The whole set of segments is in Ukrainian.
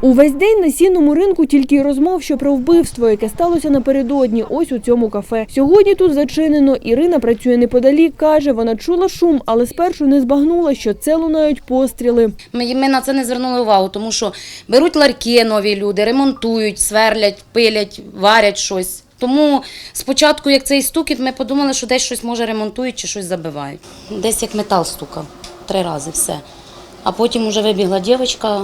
Увесь день на сінному ринку тільки й розмов, що про вбивство, яке сталося напередодні, ось у цьому кафе. Сьогодні тут зачинено. Ірина працює неподалік. каже, вона чула шум, але спершу не збагнула, що це лунають постріли. Ми, ми на це не звернули увагу, тому що беруть ларьки нові люди, ремонтують, сверлять, пилять, варять щось. Тому спочатку, як цей стукіт, ми подумали, що десь щось може ремонтують чи щось забивають. Десь як метал стукав три рази, все. А потім вже вибігла дівчинка,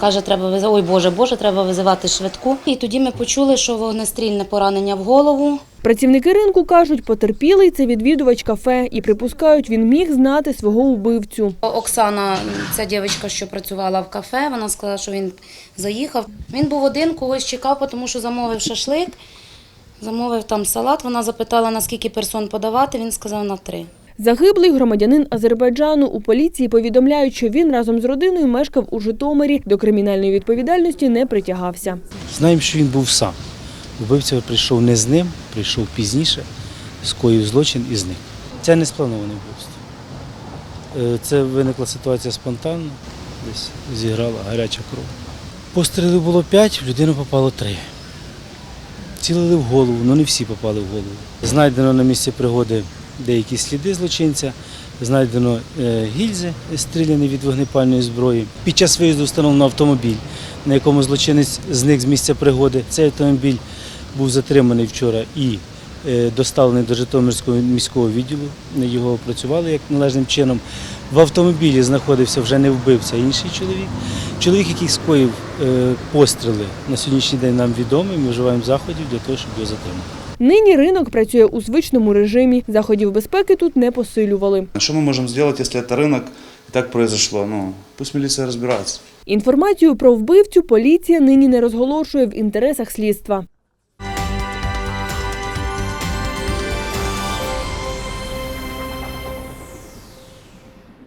каже, треба виз... ой Боже, Боже, треба визивати швидку. І тоді ми почули, що вогнестрільне поранення в голову. Працівники ринку кажуть, потерпілий це відвідувач кафе і припускають, він міг знати свого убивцю. Оксана, ця дівчинка, що працювала в кафе, вона сказала, що він заїхав. Він був один, когось чекав, тому що замовив шашлик, замовив там салат. Вона запитала, на скільки персон подавати, він сказав на три. Загиблий громадянин Азербайджану у поліції повідомляють, що він разом з родиною мешкав у Житомирі. До кримінальної відповідальності не притягався. Знаємо, що він був сам. Вбивця прийшов не з ним, прийшов пізніше, скоїв злочин і зник. Це не сплановане вбивство. Е, Це виникла ситуація спонтанно, десь зіграла гаряча кров. Пострілів було п'ять, в людину попало три. Цілили в голову, але не всі попали в голову. Знайдено на місці пригоди деякі сліди злочинця, знайдено е, гільзи стріляні від вогнепальної зброї. Під час виїзду встановлено автомобіль, на якому злочинець зник з місця пригоди. Цей автомобіль був затриманий вчора і е, доставлений до Житомирського міського відділу. Його опрацювали як належним чином. В автомобілі знаходився вже не вбивця, а інший чоловік. Чоловік, який скоїв е, постріли, на сьогоднішній день нам відомий. Ми вживаємо заходів для того, щоб його затримати. Нині ринок працює у звичному режимі. Заходів безпеки тут не посилювали. Что мы можем сделать, если это рынок и так произошло? Ну, пусть милиция разбирается. Інформацію про вбивцю поліція нині не розголошує в інтересах слідства.